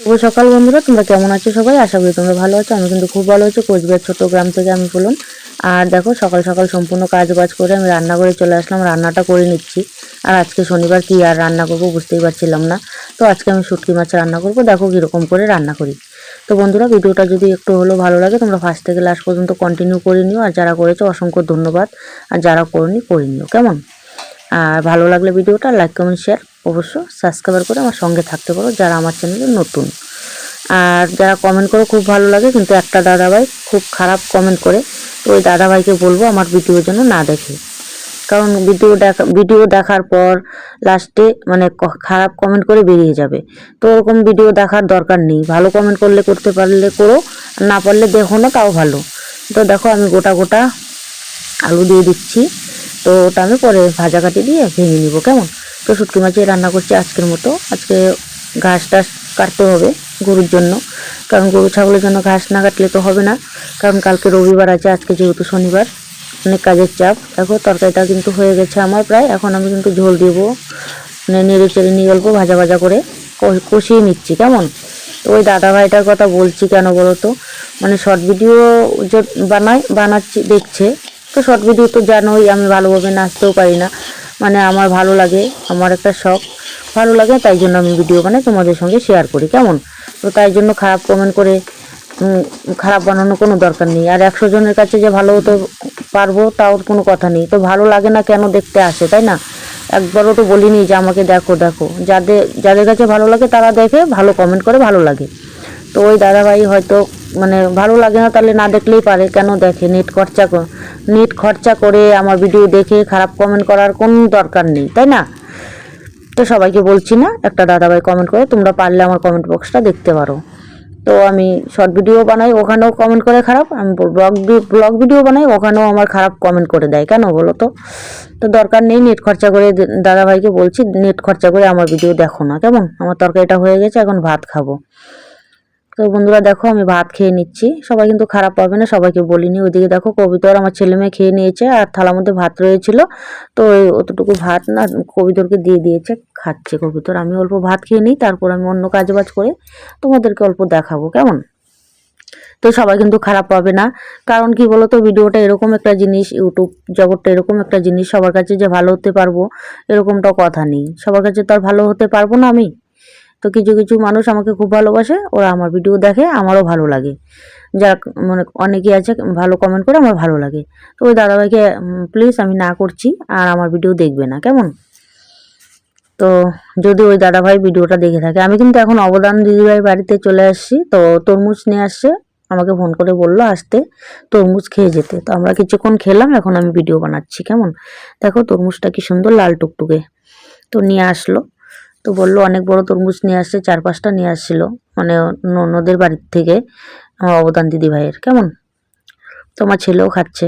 শুভ সকাল বন্ধুরা, তোমরা কেমন আছো সবাই? আশা করি তোমরা ভালো আছো, আমি কিন্তু খুব ভালো আছি। কোচবিহার ছোট গ্রাম থেকে আমি বলুন। আর দেখো, সকাল সকাল সম্পূর্ণ কাজ বাজ করে আমি রান্না করে চলে আসলাম, রান্নাটা করে নিচ্ছি। আর আজকে শনিবার কি আর রান্না করব বুঝতেই পারছিলাম না। তো আজকে আমি শুটকি মাছ রান্না করব, দেখো কীরকম করে রান্না করি। তো বন্ধুরা, ভিডিওটা যদি একটু হলেও ভালো লাগে, তোমরা ফার্স্ট থেকে লাস্ট পর্যন্ত কন্টিনিউ করে নিও। আর যারা করেছ, অসংখ্য ধন্যবাদ। আর যারা করনি, করে নিও। কেমন? আর ভালো লাগলে ভিডিওটা লাইক কমেন্ট শেয়ার অবশ্য সাবস্ক্রাইব করে আমার সঙ্গে থাকতে পারো যারা আমার চ্যানেলে নতুন। আর যারা কমেন্ট করে খুব ভালো লাগে, কিন্তু একটা দাদাভাই খুব খারাপ কমেন্ট করে, তো ওই দাদাভাইকে বলব আমার ভিডিও যেন না দেখে। কারণ ভিডিও দেখা ভিডিও দেখার পর লাস্টে মানে খারাপ কমেন্ট করে বেরিয়ে যাবে। তো ওরকম ভিডিও দেখার দরকার নেই। ভালো কমেন্ট করলে করতে পারলে করো না পারলে দেখো না, তাও ভালো। তো দেখো আমি গোটা গোটা আলু দিয়ে দিচ্ছি, তো ওটা আমি পরে ভাজা কাটি দিয়ে ভেঙে নিব, কেমন? তো শুটকি মাছে রান্না করছি আজকের মতো। আজকে ঘাস টাস কাটতে হবে গরুর জন্য। কারণ গরু ছাগলের জন্য ঘাস না কাটলে তো হবে না। কারণ কালকে রবিবার আছে, আজকে যেহেতু শনিবার। অনেক কাজের চাপ। দেখো, তরকারিটা কিন্তু হয়ে গেছে আমার প্রায়। এখন আমি কিন্তু ঝোল দিব। মানে নেড়ে চেড়ে নিয়ে গল্প, ভাজা ভাজা করে কষিয়ে নিচ্ছি। কেমন? তো ওই দাদা ভাইটার কথা বলছি কেন বলো তো? মানে শর্ট ভিডিও যে বানাই বানাচ্ছি, দেখছে। তো শর্ট ভিডিও তো জানোই, আমি ভালোভাবে নাচতেও পারি না। মানে আমার ভালো লাগে, আমার একটা শখ। ভালো লাগে, তাই জন্য আমি ভিডিও বানাই তোমাদের সঙ্গে শেয়ার করি, কেমন? তো তাই জন্য খারাপ কমেন্ট করে খারাপ বানানোর কোনো দরকার নেই। আর একশো জনের কাছে যে ভালো হতে পারব, তাও কোনো কথা নেই। তো ভালো লাগে না কেন দেখতে আসে, তাই না? একবারও তো বলিনি যে আমাকে দেখো দেখো। যাদের যাদের কাছে ভালো লাগে, তারা দেখে ভালো কমেন্ট করে ভালো লাগে। তো ওই দাদাভাই হয়তো মানে ভালো লাগে না, তাহলে না দেখলেই পারে। কেন দেখে? নেট খরচা নেট খরচা করে আমার ভিডিও দেখে খারাপ কমেন্ট করার কোনো দরকার নেই, তাই না? তো সবাইকে বলছি না, একটা দাদাভাই কমেন্ট করে, তোমরা পারলে আমার কমেন্ট বক্সটা দেখতে পারো। তো আমি শর্ট ভিডিও বানাই, ওখানেও কমেন্ট করে খারাপ, আমি ব্লগ ব্লগ ভিডিও বানাই, ওখানেও আমার খারাপ কমেন্ট করে দেয়, কেন বলো তো? তো দরকার নেই, নেট খরচা করে দাদাভাইকে বলছি, নেট খরচা করে আমার ভিডিও দেখো না, কেমন? আমার তরকারিটা হয়ে গেছে, এখন ভাত খাব। তো বন্ধুরা দেখো, আমি ভাত খেয়ে নিচ্ছি। সবাই কিন্তু খারাপ পাবে না, সবাইকে বলিনি। ওইদিকে দেখো কবিতর আমার ছেলে মেয়ে খেয়ে নিয়েছে আর থালার মধ্যে ভাত রয়েছিল। তো অতটুকু ভাত না কবিতরকে দিয়ে দিয়েছে, খাচ্ছে কবিতর। আমি অল্প ভাত খেয়ে নিই, তারপর আমি অন্য কাজ বাজ করে তোমাদেরকে অল্প দেখাবো, কেমন? তো সবাই কিন্তু খারাপ পাবে না। কারণ কি বলতো, ভিডিওটা এরকম একটা জিনিস ইউটিউব জগৎটা এরকম একটা জিনিস, সবার কাছে যে ভালো হতে পারব, এরকমটা কথা নেই। সবার কাছে তো আর ভালো হতে পারব না আমি। তো কিছু কিছু মানুষ আমাকে খুব ভালোবাসে, ওরা আমার ভিডিও দেখে, আমারও ভালো লাগে। যারা মানে অনেকেই আছে, ভালো কমেন্ট করে আমার ভালো লাগে। তো ওই দাদাভাইকে প্লিজ আমি না করছি, আর আমার ভিডিও দেখবে না, কেমন? তো যদি ওই দাদাভাই ভিডিওটা দেখে থাকে, আমি কিন্তু এখন অবদান দিদিভাই বাড়িতে চলে আসছি, তো তরমুজ নিয়ে আসছে, আমাকে ফোন করে বলল আসতে, তরমুজ খেয়ে যেতে। তো আমরা কিছুক্ষণ খেলাম, এখন আমি ভিডিও বানাচ্ছি, কেমন? দেখো তরমুজটা কি সুন্দর, লাল টুকটুকে। তো নিয়ে আসলো। তো বলল, অনেক বড় তরমুজ নিয়ে আসছে চার পাঁচটা নিয়ে আসছিল মানে ননদের বাড়ির থেকে, আমার অবদান দিদি ভাইয়ের, কেমন? তো আমার ছেলেও খাচ্ছে।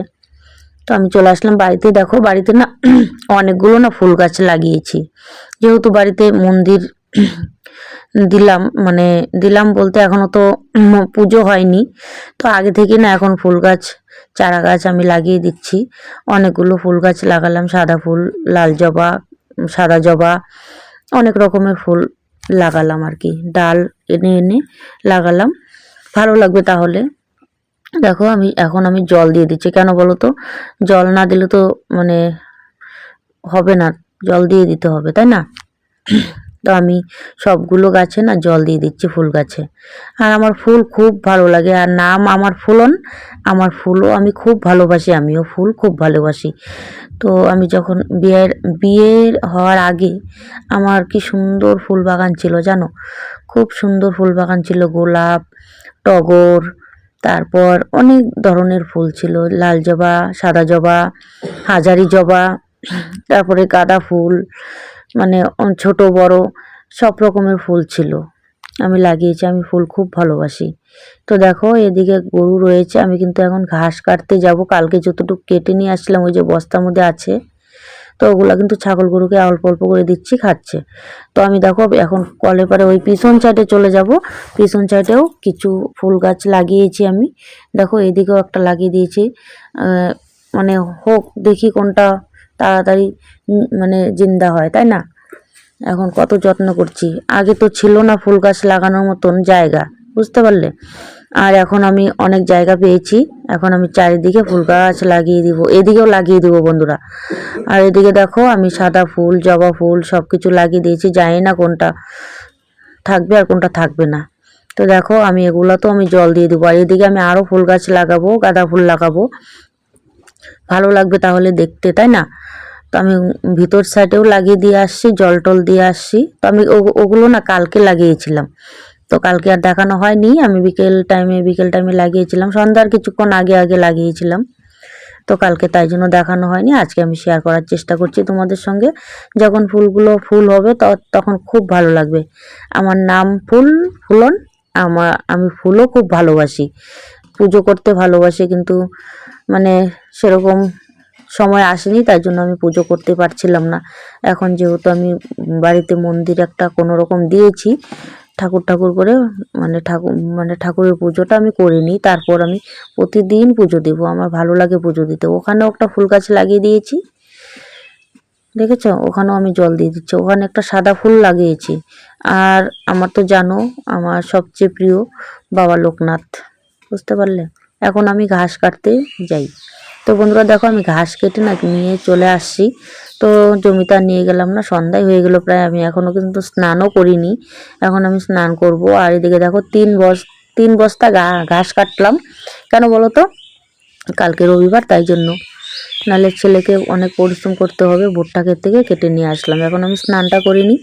তো আমি চলে আসলাম বাড়িতে। দেখো, বাড়িতে না অনেকগুলো না ফুল গাছ লাগিয়েছি। যেহেতু বাড়িতে মন্দির দিলাম মানে দিলাম বলতে এখনও তো পুজো হয়নি। তো আগে থেকে না এখন ফুল গাছ, চারা গাছ আমি লাগিয়ে দিচ্ছি। অনেকগুলো ফুল গাছ লাগালাম, সাদা ফুল, লাল জবা, সাদা জবা অনেক রকমের ফুল লাগালাম আর কি। ডাল এনে এনে লাগালাম। ভালো লাগবে তাহলে। দেখো আমি, এখন আমি জল দিয়ে দিচ্ছি। কেন বলো তো? জল না দিলে তো মানে হবে না। জল দিয়ে দিতে হবে, তাই না? তো আমি সবগুলো গাছে না জল দিয়ে দিচ্ছি ফুল গাছে। আর আমার ফুল খুব ভালো লাগে। আর নাম আমার ফুলন, আমার ফুলও আমি খুব ভালোবাসি, আমিও ফুল খুব ভালোবাসি। তো আমি যখন বিয়ের বিয়ের হওয়ার আগে আমার কি সুন্দর ফুল বাগান ছিল জানো? খুব সুন্দর ফুল বাগান ছিল, গোলাপ, টগর, তারপর অনেক ধরনের ফুল ছিল। লাল জবা, সাদা জবা, হাজারি জবা, তারপরে গাঁদা ফুল মানে ছোট, বড় সব রকমের ফুল ছিল। আমি লাগিয়েছি, আমি ফুল খুব ভালোবাসি। তো দেখো, এদিকে গরু রয়েছে, আমি কিন্তু এখন ঘাস কাটতে যাব। কালকে যতটুকু কেটে নিয়ে আসছিলাম ওই যে বস্তার মধ্যে আছে, তো ওগুলো কিন্তু ছাগল গরুকে অল্প অল্প করে দিচ্ছি, খাচ্ছে। তো আমি দেখো, এখন কলে পরে ওই পিছন সাইডে চলে যাব। পিছন সাইডেও কিছু ফুল গাছ লাগিয়েছি আমি। দেখো, এদিকেও একটা লাগিয়ে দিয়েছি। মানে হোক, দেখি কোনটা তাড়াতাড়ি মানে জিন্দা হয়, তাই না? এখন কত যত্ন করছি। আগে তো ছিল না ফুল গাছ লাগানোর মতন জায়গা, বুঝতে পারলে? আর এখন আমি অনেক জায়গা পেয়েছি, এখন আমি চারিদিকে ফুল গাছ লাগিয়ে দিব, এদিকেও লাগিয়ে দিব বন্ধুরা। আর এদিকে দেখো, আমি সাদা ফুল, জবা ফুল সব কিছু লাগিয়ে দিয়েছি, জানি না কোনটা থাকবে আর কোনটা থাকবে না। তো দেখো, আমি এগুলো তো আমি জল দিয়ে দেবো, আর এদিকে আমি আরও ফুল গাছ লাগাবো, গাঁদা ফুল লাগাবো। ভালো লাগবে তাহলে দেখতে, তাই না? তো আমি ভিতর সাইডেও লাগিয়ে দিয়ে আসছি, জল টল দিয়ে আসছি। তো আমি ওগুলো না কালকে লাগিয়েছিলাম। তো কালকে আর দেখানো হয়নি। আমি বিকেল টাইমে বিকেল টাইমে লাগিয়েছিলাম। সন্ধ্যার কিছুক্ষণ আগে আগে লাগিয়েছিলাম। তো কালকে তাই জন্য দেখানো হয়নি। আজকে আমি শেয়ার করার চেষ্টা করছি তোমাদের সঙ্গে। যখন ফুলগুলো ফুল হবে তখন খুব ভালো লাগবে। আমার নাম ফুল, ফুলন। আমার, আমি ফুলও খুব ভালোবাসি। পুজো করতে ভালোবাসি, কিন্তু মানে সেরকম সময় আসেনি, তাই জন্য আমি পুজো করতে পারছিলাম না। এখন যেহেতু আমি বাড়িতে মন্দির একটা কোনো রকম দিয়েছি, ঠাকুর ঠাকুর করে মানে ঠাকুর মানে ঠাকুরের পুজোটা আমি করিনি, তারপর আমি প্রতিদিন পুজো দেব, আমার ভালো লাগে পুজো দিতে। ওখানেও একটা ফুল গাছ লাগিয়ে দিয়েছি, দেখেছ? ওখানেও আমি জল দিয়ে দিচ্ছি, ওখানে একটা সাদা ফুল লাগিয়েছি। আর আমার তো জানো, আমার সবচেয়ে প্রিয় বাবা লোকনাথ, বুঝতে পারলে? এখন আমি ঘাস কাটতে যাই। তো বন্ধুরা দেখো আমি ঘাস কেটে না নিয়ে চলে আসছি। তো জমিতে নিয়ে গেলাম না, সন্ধ্যায় হয়ে গেল প্রায়, আমি এখনও কিন্তু স্নানও করিনি। এখন আমি স্নান করব। আর এদিকে দেখো তিন বস, তিন বস্তা ঘাস কাটলাম। কেন বলো তো কালকে রবিবার, তাই জন্য। নাহলে ছেলেকে অনেক পরিশ্রম করতে হবে, ভুট্টা ক্ষেত থেকে কেটে নিয়ে আসলাম। এখন আমি স্নানটা করিনি।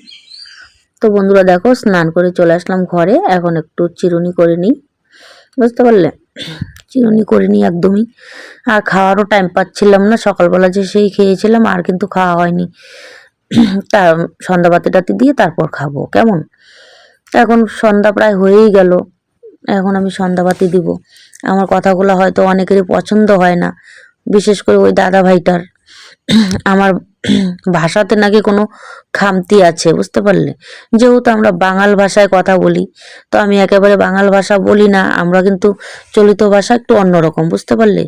তো বন্ধুরা দেখো, স্নান করে চলে আসলাম ঘরে। এখন একটু চিরুনি করে নিই। বুঝতে পারলে? চিরুনি করে নিই একদমই। আর খাওয়ারও টাইম পাচ্ছিলাম না। সকালবেলা যে সেই খেয়েছিলাম, আর কিন্তু খাওয়া হয়নি। তার সন্ধ্যাবাতি টাতি দিয়ে তারপর খাব, কেমন? এখন সন্ধ্যা প্রায় হয়েই গেল। এখন আমি সন্ধ্যাবাতি দিব। আমার কথাগুলো হয়তো অনেকেরই পছন্দ হয় না। বিশেষ করে ওই দাদা ভাইটার আমার ভাষাতে নাকি কোনো খামতি আছে, বুঝতে পারলে? যেহেতু আমরা বাঙাল ভাষায় কথা বলি, তো আমি একেবারে বাঙাল ভাষা বলি না, আমরা কিন্তু চলিত ভাষা একটু অন্যরকম বুঝতে পারলে?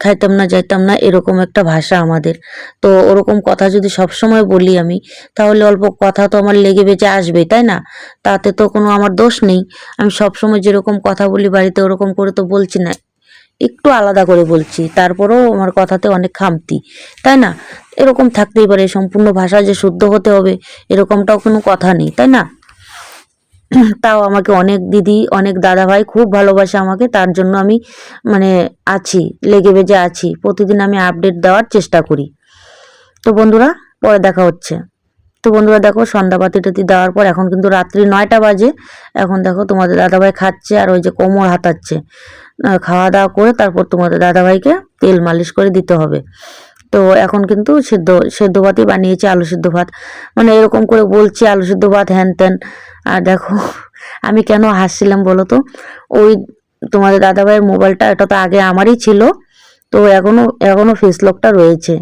খাইতাম না, যাইতাম না, এরকম একটা ভাষা আমাদের। তো ওরকম কথা যদি সব সময় বলি আমি, তাহলে অল্প কথা তো আমার লেগে বেঁচে আসবে তাই না? তাতে তো কোনো আমার দোষ নেই। আমি সব সময় যেরকম কথা বলি, বাড়িতে ওরকম করে তো বলছি না। একটু আলাদা করে বলছি, তারপরেও আমার কথাতে অনেক খামতি, তাই না? এরকম থাকতেই পারে, সম্পূর্ণ ভাষা যে শুদ্ধ হতে হবে, এরকমটাও কোনো কথা নেই, তাই না? তাও আমাকে অনেক দিদি, অনেক দাদা ভাই খুব ভালোবাসে আমাকে, তার জন্য আমি মানে আছি, লেগে বেজে আছি, প্রতিদিন আমি আপডেট দেওয়ার চেষ্টা করি। তো বন্ধুরা, পরে দেখা হচ্ছে। তো বন্ধুরা দেখো সন্ধ্যাবাতি টাতি দেওয়ার পর এখন কিন্তু রাত্রি নয়টা বাজে। এখন দেখো তোমাদের দাদাভাই খাচ্ছে আর ওই যে কোমর হাতাচ্ছে। খাওয়া দাওয়া করে তারপর তোমাদের দাদাভাইকে তেল মালিশ করে দিতে হবে। তো এখন কিন্তু সেদ্ধ সেদ্ধ ভাতই বানিয়েছি আলু সেদ্ধ ভাত। মানে এরকম করে বলছি আলু সেদ্ধ ভাত হ্যান ত্যান আর দেখো, আমি কেন হাসছিলাম বলো তো? ওই তোমাদের দাদাভাইয়ের মোবাইলটা, এটা তো আগে আমারই ছিল। তো এখনও এখনও ফেস লকটা রয়েছে।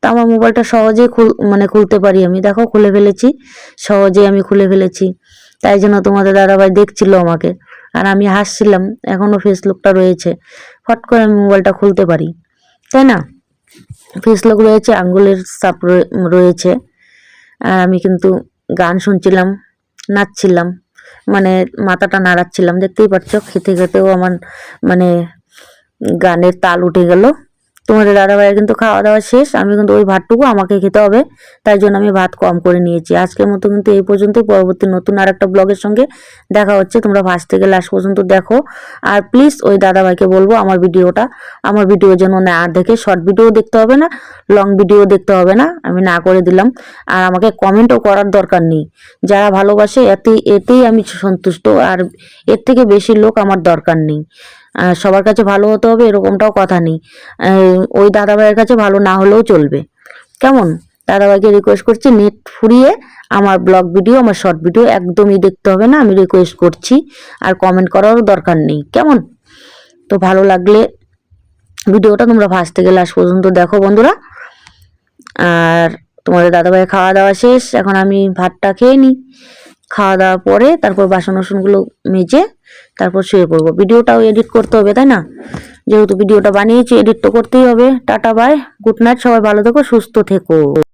তা আমার মোবাইলটা সহজেই খুল মানে খুলতে পারি আমি। দেখো, খুলে ফেলেছি। সহজেই আমি খুলে ফেলেছি। তাই জন্য তোমাদের দাদাভাই দেখছিল আমাকে। আর আমি হাসছিলাম, এখনও ফেস লকটা রয়েছে। ফট করে আমি মোবাইলটা খুলতে পারি। তাই না? ফেস লক রয়েছে, আঙ্গুলের সাপ রয়েছে। আর আমি কিন্তু গান শুনছিলাম, নাচছিলাম। মানে মাথাটা নাড়াচ্ছিলাম। দেখতেই পাচ্ছ, খেতে খেতেও আমার মানে গানের তাল উঠে গেল। তোমাদের দাদাভাইয়ের কিন্তু খাওয়া দাওয়া শেষ, আমি কিন্তু ওই ভাতটুকু আমাকে খেতে হবে, তাই জন্য আমি ভাত কম করে নিয়েছি। আজকের মতো কিন্তু এই পর্যন্ত, পরবর্তী নতুন আর একটা ব্লগের সঙ্গে দেখা হচ্ছে, তোমরা ফার্স্ট থেকে লাস্ট পর্যন্ত দেখো। আর প্লিজ ওই দাদাভাইকে বলব আমার ভিডিওটা, আমার ভিডিও যেন না দেখে শর্ট ভিডিও দেখতে হবে না লং ভিডিও দেখতে হবে না, আমি না করে দিলাম। আর আমাকে কমেন্টও করার দরকার নেই। যারা ভালোবাসে, এতে, এতেই আমি সন্তুষ্ট, আর এর থেকে বেশি লোক আমার দরকার নেই। সবার কাছে ভালো হতে হবে, এরকমটাও কথা নেই। ওই দাদাভাইয়ের কাছে ভালো না হলেও চলবে। কেমন? দাদাভাইকে রিকোয়েস্ট করছি নেট ফুরিয়ে আমার ব্লগ ভিডিও আমার শর্ট ভিডিও একদমই দেখতে হবে না, আমি রিকোয়েস্ট করছি। আর কমেন্ট করারও দরকার নেই। কেমন? তো ভালো লাগলে ভিডিওটা তোমরা ফার্স্ট থেকে লাস্ট পর্যন্ত দেখো বন্ধুরা। আর তোমাদের দাদাভাই খাওয়া দাওয়া শেষ, এখন আমি ভাতটা খেয়ে নিই। খাওয়া দাওয়ার পরে তারপর বাসন বাসনগুলো মেজে তারপর শুয়ে পড়ব। ভিডিওটাও এডিট করতে হবে, তাই না? যেহেতু ভিডিওটা বানিয়েছি এডিট তো করতেই হবে। টাটা বাই গুড নাইট সবাই ভালো থেকো, সুস্থ থেকো।